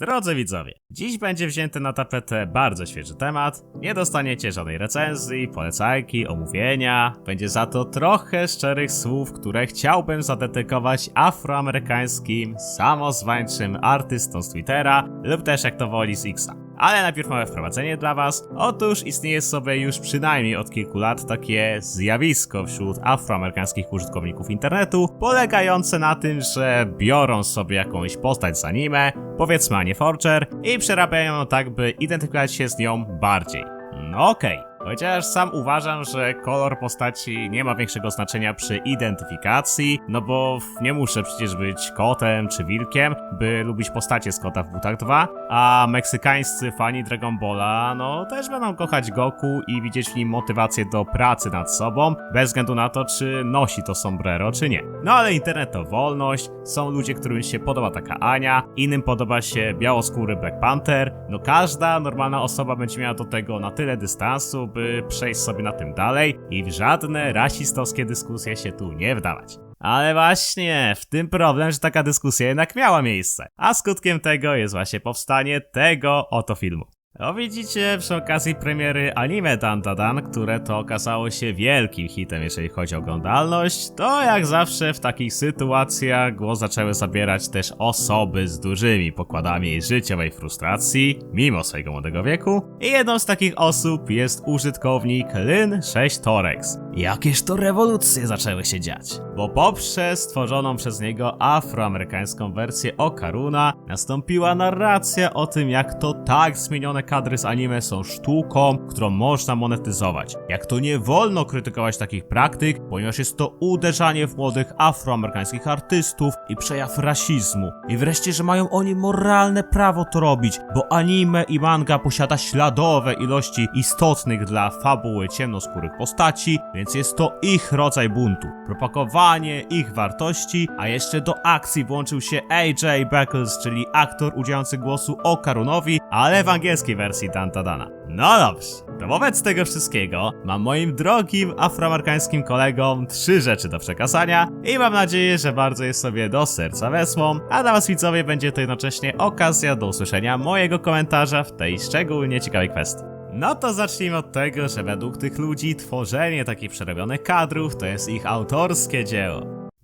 Drodzy widzowie, dziś będzie wzięty na tapetę bardzo świeży temat. Nie dostaniecie żadnej recenzji, polecajki, omówienia. Będzie za to trochę szczerych słów, które chciałbym zadedykować afroamerykańskim, samozwańczym artystom z Twittera lub też jak to woli z Xa. Ale najpierw małe wprowadzenie dla was. Otóż istnieje sobie już przynajmniej od kilku lat takie zjawisko wśród afroamerykańskich użytkowników internetu, polegające na tym, że biorą sobie jakąś postać z anime, powiedzmy Anię Forger, i przerabiają ją tak, by identyfikować się z nią bardziej. No okej. Chociaż sam uważam, że kolor postaci nie ma większego znaczenia przy identyfikacji, no bo nie muszę przecież być kotem czy wilkiem, by lubić postacie z Kota w butach 2, a meksykańscy fani Dragon Balla, no też będą kochać Goku i widzieć w nim motywację do pracy nad sobą, bez względu na to, czy nosi to sombrero, czy nie. No ale internet to wolność, są ludzie, którym się podoba taka Ania, innym podoba się białoskóry Black Panther, no każda normalna osoba będzie miała do tego na tyle dystansu, by przejść sobie na tym dalej i w żadne rasistowskie dyskusje się tu nie wdawać. Ale właśnie, w tym problem, że taka dyskusja jednak miała miejsce. A skutkiem tego jest właśnie powstanie tego oto filmu. O widzicie, przy okazji premiery anime Dan Da Dan, które to okazało się wielkim hitem, jeżeli chodzi o oglądalność, to jak zawsze w takich sytuacjach głos zaczęły zabierać też osoby z dużymi pokładami życiowej frustracji, mimo swojego młodego wieku. I jedną z takich osób jest użytkownik Lyn6Torex. Jakież to rewolucje zaczęły się dziać, bo poprzez stworzoną przez niego afroamerykańską wersję Okaruna nastąpiła narracja o tym, jak to tak zmienione kadry z anime są sztuką, którą można monetyzować. Jak to nie wolno krytykować takich praktyk, ponieważ jest to uderzanie w młodych afroamerykańskich artystów i przejaw rasizmu. I wreszcie, że mają oni moralne prawo to robić, bo anime i manga posiada śladowe ilości istotnych dla fabuły ciemnoskórych postaci, więc jest to ich rodzaj buntu. Propagowanie ich wartości, a jeszcze do akcji włączył się AJ Beckles, czyli aktor udzielający głosu Okarunowi, ale w angielskiej wersji Danta Dana. No dobrze, to wobec tego wszystkiego mam moim drogim afroamerykańskim kolegom trzy rzeczy do przekazania i mam nadzieję, że bardzo je sobie do serca wesłą, a dla was widzowie będzie to jednocześnie okazja do usłyszenia mojego komentarza w tej szczególnie ciekawej kwestii. No to zacznijmy od tego, że według tych ludzi tworzenie takich przerobionych kadrów to jest ich autorskie dzieło.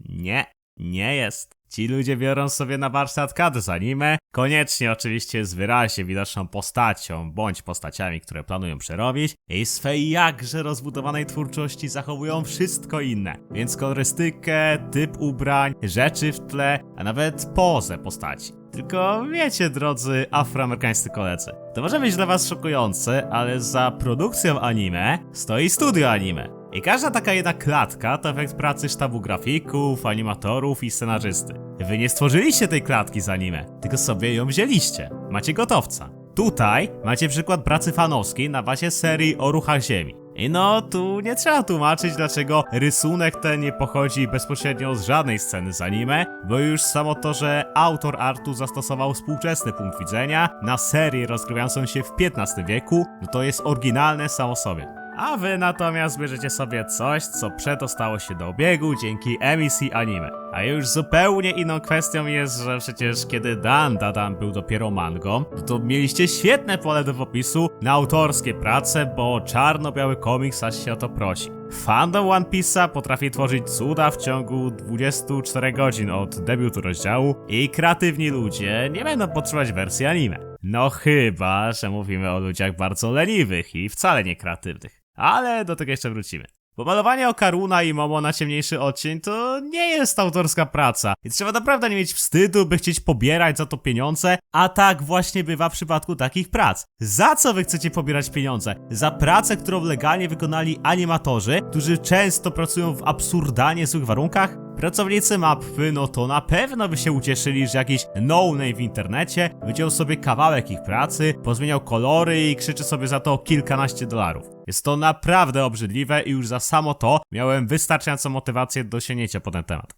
Nie, nie jest. Ci ludzie biorą sobie na warsztat kadr z anime, koniecznie oczywiście z wyraźnie widoczną postacią, bądź postaciami, które planują przerobić, i swej jakże rozbudowanej twórczości zachowują wszystko inne, więc kolorystykę, typ ubrań, rzeczy w tle, a nawet pozę postaci. Tylko wiecie, drodzy afroamerykańscy koledzy, to może być dla was szokujące, ale za produkcją anime stoi studio anime. I każda taka jedna klatka to efekt pracy sztabu grafików, animatorów i scenarzysty. Wy nie stworzyliście tej klatki z anime, tylko sobie ją wzięliście. Macie gotowca. Tutaj macie przykład pracy fanowskiej na bazie serii o ruchach Ziemi. I no, tu nie trzeba tłumaczyć, dlaczego rysunek ten nie pochodzi bezpośrednio z żadnej sceny z anime, bo już samo to, że autor artu zastosował współczesny punkt widzenia na serię rozgrywającą się w XV wieku, no to jest oryginalne samo sobie. A wy natomiast bierzecie sobie coś, co przedostało się do obiegu dzięki emisji anime. A już zupełnie inną kwestią jest, że przecież kiedy Dan Dadan był dopiero mangą, no to mieliście świetne pole do popisu na autorskie prace, bo czarno-biały komiks aż się o to prosi. Fandom One Piece'a potrafi tworzyć cuda w ciągu 24 godzin od debiutu rozdziału i kreatywni ludzie nie będą potrzebować wersji anime. No chyba, że mówimy o ludziach bardzo leniwych i wcale nie kreatywnych. Ale do tego jeszcze wrócimy. Bo malowanie Okaruna i Momo na ciemniejszy odcień to nie jest autorska praca. I trzeba naprawdę nie mieć wstydu, by chcieć pobierać za to pieniądze, a tak właśnie bywa w przypadku takich prac. Za co wy chcecie pobierać pieniądze? Za pracę, którą legalnie wykonali animatorzy, którzy często pracują w absurdalnie złych warunkach? Pracownicy mapy, no to na pewno by się ucieszyli, że jakiś no-name w internecie wyciął sobie kawałek ich pracy, pozmieniał kolory i krzyczy sobie za to kilkanaście dolarów. Jest to naprawdę obrzydliwe i już za samo to miałem wystarczającą motywację do sięgnięcia po ten temat.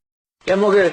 Ja mogę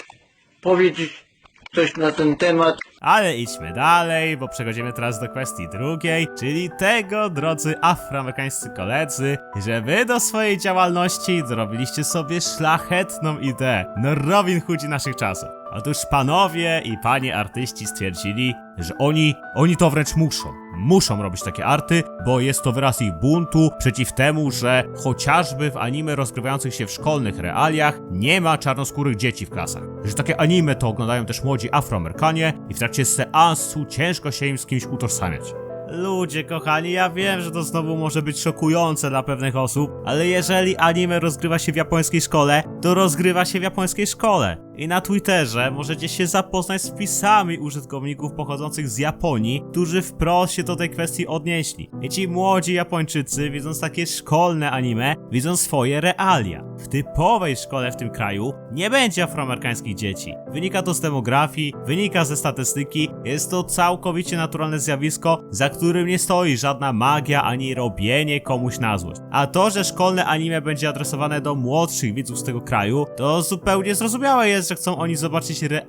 powiedzieć coś na ten temat. Ale idźmy dalej, bo przechodzimy teraz do kwestii drugiej, czyli tego, drodzy afroamerykańscy koledzy, że wy do swojej działalności zrobiliście sobie szlachetną ideę. No Robin Hoodzi naszych czasów. Otóż panowie i panie artyści stwierdzili, że oni, oni to wręcz muszą. Muszą robić takie arty, bo jest to wyraz ich buntu przeciw temu, że chociażby w anime rozgrywających się w szkolnych realiach nie ma czarnoskórych dzieci w klasach. Że takie anime to oglądają też młodzi afroamerykanie i w trakcie seansu ciężko się im z kimś utożsamiać. Ludzie kochani, ja wiem, że to znowu może być szokujące dla pewnych osób, ale jeżeli anime rozgrywa się w japońskiej szkole, to rozgrywa się w japońskiej szkole. I na Twitterze możecie się zapoznać z wpisami użytkowników pochodzących z Japonii, którzy wprost się do tej kwestii odnieśli. I ci młodzi Japończycy, widząc takie szkolne anime, widzą swoje realia. W typowej szkole w tym kraju nie będzie afroamerykańskich dzieci. Wynika to z demografii, wynika ze statystyki, jest to całkowicie naturalne zjawisko, za którym nie stoi żadna magia ani robienie komuś na złość. A to, że szkolne anime będzie adresowane do młodszych widzów z tego kraju, to zupełnie zrozumiałe jest, że chcą oni zobaczyć siebie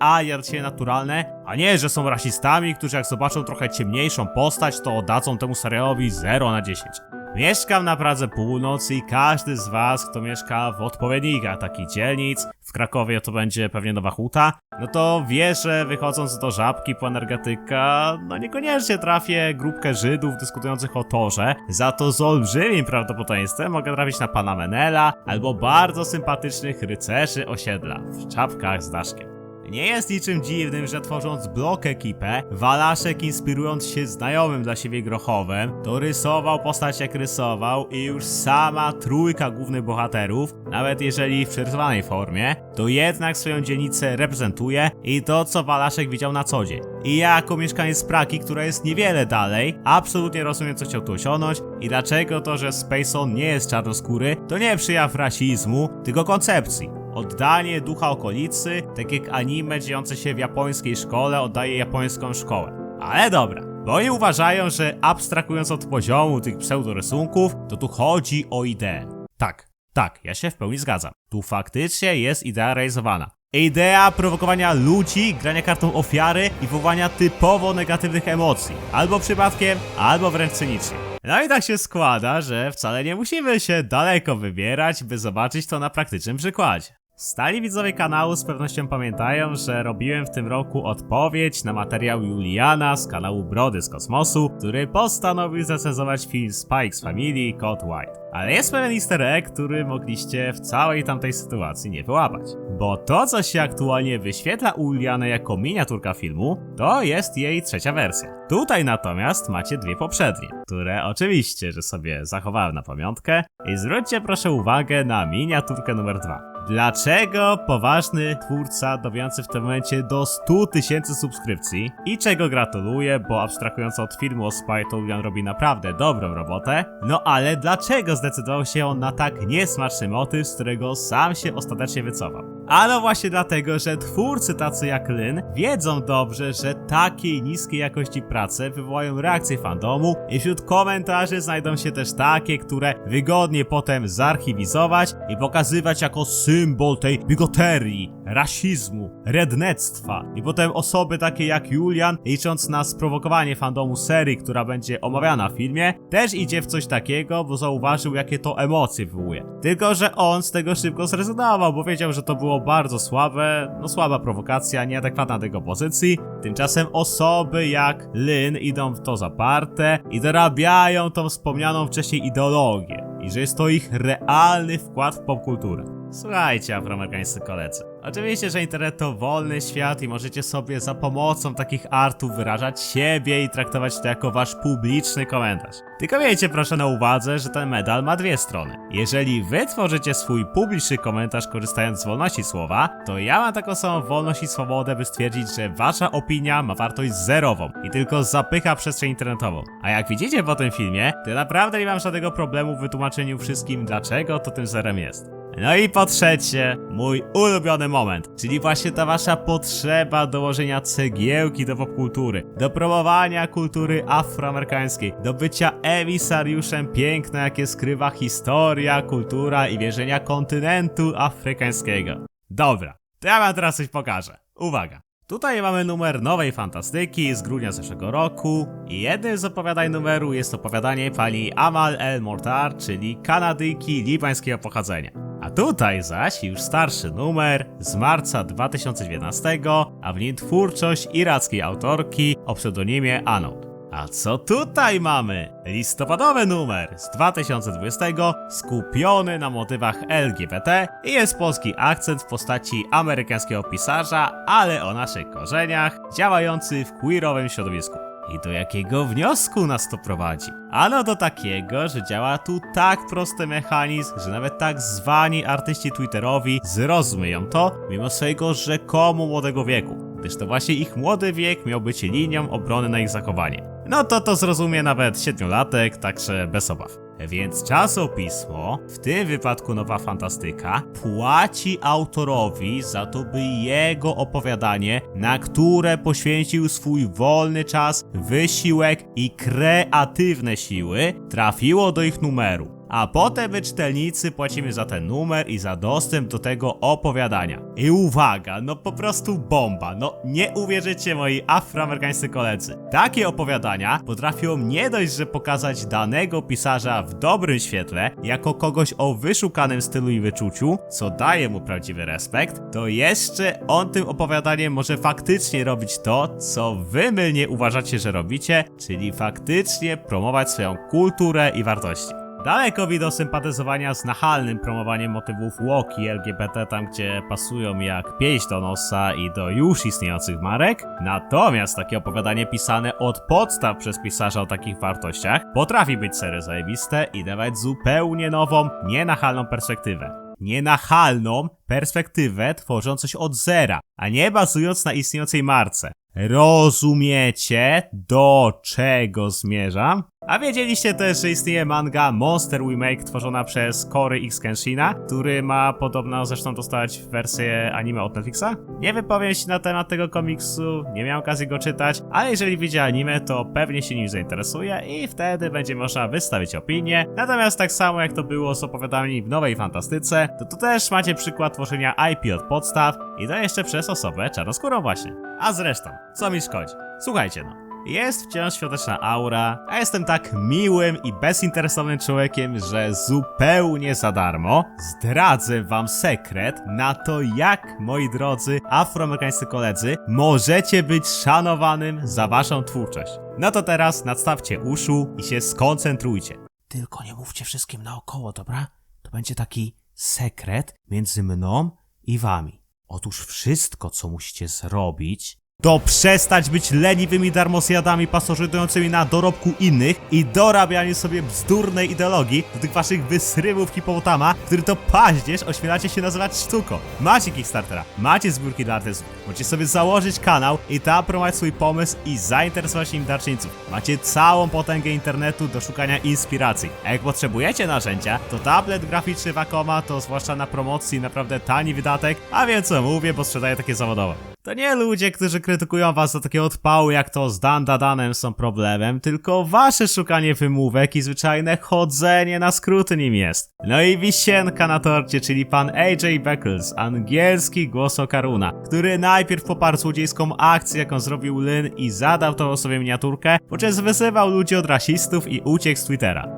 naturalne, a nie, że są rasistami, którzy jak zobaczą trochę ciemniejszą postać, to oddadzą temu serialowi 0 na 10. Mieszkam na Pradze Północy i każdy z was, kto mieszka w odpowiednikach takich dzielnic, w Krakowie to będzie pewnie Nowa Huta, no to wie, że wychodząc do Żabki po energetyka, no niekoniecznie trafię grupkę Żydów dyskutujących o torze, za to z olbrzymim prawdopodobieństwem mogę trafić na pana Menela albo bardzo sympatycznych rycerzy osiedla w czapkach z daszkiem. Nie jest niczym dziwnym, że tworząc blok ekipę, Walaszek inspirując się znajomym dla siebie Grochowem, to rysował postać jak rysował i już sama trójka głównych bohaterów, nawet jeżeli w przerysowanej formie, to jednak swoją dzielnicę reprezentuje i to co Walaszek widział na co dzień. I ja jako mieszkaniec Pragi, która jest niewiele dalej, absolutnie rozumiem co chciał tu osiągnąć i dlaczego to, że Spaceon nie jest czarnoskóry, to nie przyjaw rasizmu, tylko koncepcji. Oddanie ducha okolicy, tak jak anime dziejące się w japońskiej szkole oddaje japońską szkołę. Ale dobra, bo oni uważają, że abstrahując od poziomu tych pseudorysunków, to tu chodzi o ideę. Tak, tak, ja się w pełni zgadzam. Tu faktycznie jest idea realizowana. Idea prowokowania ludzi, grania kartą ofiary i wywołania typowo negatywnych emocji. Albo przypadkiem, albo wręcz cynicznie. No i tak się składa, że wcale nie musimy się daleko wybierać, by zobaczyć to na praktycznym przykładzie. Stali widzowie kanału z pewnością pamiętają, że robiłem w tym roku odpowiedź na materiał Juliana z kanału Brody z Kosmosu, który postanowił zrecenzować film Spikes Family Code White. Ale jest pewien easter egg, który mogliście w całej tamtej sytuacji nie wyłapać. Bo to, co się aktualnie wyświetla u jako miniaturka filmu, to jest jej trzecia wersja. Tutaj natomiast macie dwie poprzednie, które oczywiście, że sobie zachowałem na pamiątkę i zwróćcie proszę uwagę na miniaturkę numer dwa. Dlaczego poważny twórca dobijający w tym momencie do 100 tysięcy subskrypcji i czego gratuluję, bo abstrahując od filmu o Spy robi naprawdę dobrą robotę, no ale dlaczego zdecydował się on na tak niesmaczny motyw, z którego sam się ostatecznie wycofał? Ano właśnie dlatego, że twórcy tacy jak Lyn wiedzą dobrze, że takiej niskiej jakości prace wywołają reakcje fandomu i wśród komentarzy znajdą się też takie, które wygodnie potem zarchiwizować i pokazywać jako symbol tej bigoterii, rasizmu, rednectwa i potem osoby takie jak Julian, licząc na sprowokowanie fandomu serii, która będzie omawiana w filmie, też idzie w coś takiego, bo zauważył jakie to emocje wywołuje. Tylko, że on z tego szybko zrezygnował, bo wiedział, że to było bardzo słabe, no słaba prowokacja, nieadekwatna do jego pozycji. Tymczasem osoby jak Lyn idą w to zaparte i dorabiają tą wspomnianą wcześniej ideologię. I że jest to ich realny wkład w popkulturę. Słuchajcie, afroamerykańscy koledzy. Oczywiście, że internet to wolny świat i możecie sobie za pomocą takich artów wyrażać siebie i traktować to jako wasz publiczny komentarz. Tylko miejcie proszę na uwadze, że ten medal ma dwie strony. Jeżeli wy tworzycie swój publiczny komentarz korzystając z wolności słowa, to ja mam taką samą wolność i swobodę, by stwierdzić, że wasza opinia ma wartość zerową i tylko zapycha przestrzeń internetową. A jak widzicie po tym filmie, to ja naprawdę nie mam żadnego problemu w wytłumaczeniu wszystkim, dlaczego to tym zerem jest. No i po trzecie, mój ulubiony moment, czyli właśnie ta wasza potrzeba dołożenia cegiełki do popkultury, do promowania kultury afroamerykańskiej, do bycia emisariuszem piękna, jakie skrywa historia, kultura i wierzenia kontynentu afrykańskiego. Dobra, to ja wam teraz coś pokażę. Uwaga. Tutaj mamy numer nowej fantastyki z grudnia zeszłego roku i jednym z opowiadań numeru jest opowiadanie pani Amal El Mortar, czyli Kanadyjki libańskiego pochodzenia. Tutaj zaś już starszy numer z marca 2019, a w nim twórczość irackiej autorki o pseudonimie Anoud. A co tutaj mamy? Listopadowy numer z 2020 skupiony na motywach LGBT i jest polski akcent w postaci amerykańskiego pisarza, ale o naszych korzeniach, działający w queerowym środowisku. I do jakiego wniosku nas to prowadzi? Ano do takiego, że działa tu tak prosty mechanizm, że nawet tak zwani artyści twitterowi zrozumieją to, mimo swojego rzekomo młodego wieku, gdyż to właśnie ich młody wiek miał być linią obrony na ich zachowanie. No to to zrozumie nawet siedmiolatek, także bez obaw. Więc czasopismo, w tym wypadku Nowa Fantastyka, płaci autorowi za to, by jego opowiadanie, na które poświęcił swój wolny czas, wysiłek i kreatywne siły, trafiło do ich numeru. A potem my czytelnicy płacimy za ten numer i za dostęp do tego opowiadania. I uwaga, no po prostu bomba, no nie uwierzycie moi afroamerykańscy koledzy. Takie opowiadania potrafią nie dość, że pokazać danego pisarza w dobrym świetle, jako kogoś o wyszukanym stylu i wyczuciu, co daje mu prawdziwy respekt, to jeszcze on tym opowiadaniem może faktycznie robić to, co wy mylnie uważacie, że robicie, czyli faktycznie promować swoją kulturę i wartości. Daleko do sympatyzowania z nachalnym promowaniem motywów walk i LGBT tam, gdzie pasują jak pięść do nosa i do już istniejących marek. Natomiast takie opowiadanie pisane od podstaw przez pisarza o takich wartościach potrafi być serio zajebiste i dawać zupełnie nową, nienachalną perspektywę. Nienachalną perspektywę tworząc coś od zera, a nie bazując na istniejącej marce. Rozumiecie, do czego zmierzam? A wiedzieliście też, że istnieje manga Monster Remake tworzona przez Cory X Kenshina, który ma podobno zresztą dostać wersję anime od Netflixa? Nie wypowiem się na temat tego komiksu, nie miałem okazji go czytać, ale jeżeli widzi anime, to pewnie się nim zainteresuje i wtedy będzie można wystawić opinię. Natomiast tak samo jak to było z opowiadaniami w Nowej Fantastyce, to tu też macie przykład tworzenia IP od podstaw i to jeszcze przez osobę czarnoskórą właśnie. A zresztą, co mi szkodzi? Słuchajcie no. Jest wciąż świąteczna aura, a jestem tak miłym i bezinteresownym człowiekiem, że zupełnie za darmo zdradzę wam sekret na to, jak, moi drodzy afroamerykańscy koledzy, możecie być szanowanym za waszą twórczość. No to teraz nadstawcie uszu i się skoncentrujcie. Tylko nie mówcie wszystkim naokoło, dobra? To będzie taki sekret między mną i wami. Otóż wszystko, co musicie zrobić, to przestać być leniwymi darmosjadami pasożytującymi na dorobku innych i dorabianie sobie bzdurnej ideologii do tych waszych wysrywów hipopotama, który to paździerz ośmielacie się nazywać sztuką. Macie Kickstartera, macie zbiórki dla artystów, możecie sobie założyć kanał i tam promować swój pomysł i zainteresować nim darczyńców. Macie całą potęgę internetu do szukania inspiracji. A jak potrzebujecie narzędzia, to tablet graficzny Wacoma to zwłaszcza na promocji naprawdę tani wydatek, a wiem co mówię, bo sprzedaję takie zawodowe. To nie ludzie, którzy krytykują was za takie odpały jak to z Dan Dadanem są problemem, tylko wasze szukanie wymówek i zwyczajne chodzenie na skróty nim jest. No i wisienka na torcie, czyli pan AJ Beckles, angielski głos Okaruna, który najpierw poparł złodziejską akcję, jaką zrobił Lyn i zadał tą sobie miniaturkę, po czym wyzywał ludzi od rasistów i uciekł z Twittera.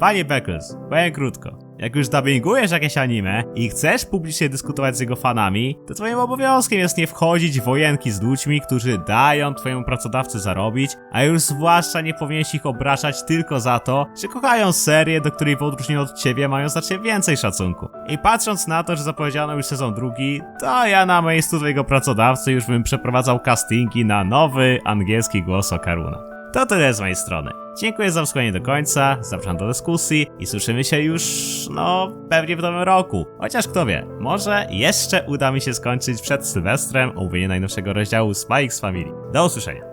Panie Beckles, powiem krótko. Jak już dubbingujesz jakieś anime i chcesz publicznie dyskutować z jego fanami, to twoim obowiązkiem jest nie wchodzić w wojenki z ludźmi, którzy dają twojemu pracodawcy zarobić, a już zwłaszcza nie powinieneś ich obrażać tylko za to, że kochają serię, do której w odróżnieniu od ciebie mają znacznie więcej szacunku. I patrząc na to, że zapowiedziano już sezon drugi, to ja na miejscu twojego pracodawcy już bym przeprowadzał castingi na nowy angielski głos Okaruna. To tyle z mojej strony. Dziękuję za wysłuchanie do końca, zapraszam do dyskusji i słyszymy się już, no, pewnie w nowym roku. Chociaż kto wie, może jeszcze uda mi się skończyć przed Sylwestrem omówienie najnowszego rozdziału Spikes Family. Do usłyszenia.